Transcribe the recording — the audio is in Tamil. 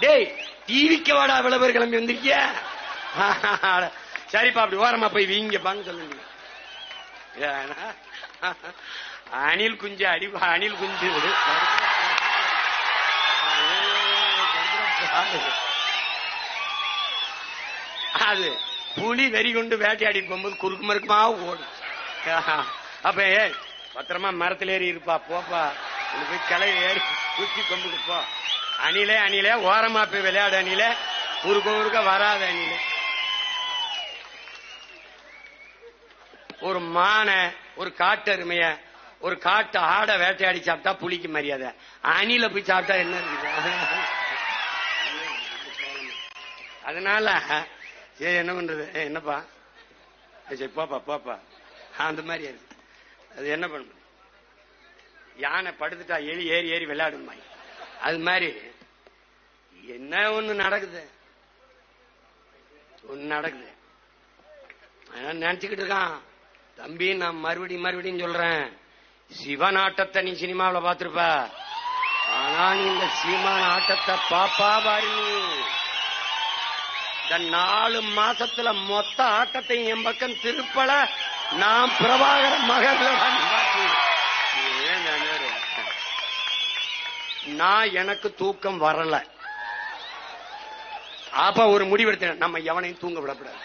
டேய் டிவிக்கு வாடா விளம்பர கிளம்பி வந்திருக்கிய? சரிப்பா அப்படி ஓரமா போய் வீங்கப்பான்னு சொல்லுங்க. அணில் குஞ்சு அடி அணில் குஞ்சு. அது புலி வெறி கொண்டு வேட்டையாடி போகும்போது குறுக்கு மறுக்குமா ஓடும். அப்ப பத்திரமா மரத்துல ஏறி இருப்பா போப்பா. உனக்கு போய் கிளை ஏறி குச்சி கொம்புக்கு போ. அணிலே அணிலே ஓரமா போய் விளையாடு அணிலே. குறுக்க குறுக்க வராத அணிலே. ஒரு மானை ஒரு காட்டெருமைய ஒரு காட்டு ஆட வேட்டையாடி சாப்பிட்டா புளிக்கு மரியாதை. அணில போய் சாப்பிட்டா என்ன இருக்குது? அதனால சரி என்ன பண்றது? என்னப்பா? சரி போப்பா போப்பா. அந்த மாதிரி அது என்ன பண்ண யானை படுத்துட்டா எலி ஏறி ஏறி விளையாடுமா அது மாதிரி என்ன ஒண்ணு நடக்குது? ஒண்ணு நடக்குது. நினைச்சுக்கிட்டு இருக்கான். தம்பி நான் மறுபடியும் மறுபடியும் சொல்றேன். சிவன் ஆட்டத்தை நீ சினிமாவில் பார்த்திருப்ப. ஆனா நீ இந்த சீமான ஆட்டத்தை பாப்பா பாரு. இந்த நாலு மாசத்துல மொத்த ஆட்டத்தையும் என் பக்கம் திருப்பல. நான் பிரபாகர மகன் வந்து பாத்து. ஏன் நானு? நான் எனக்கு தூக்கம் வரல. அப்ப ஒரு முடிவெடுத்தேன். நம்ம எவனையும் தூங்க விடக்கூடாது.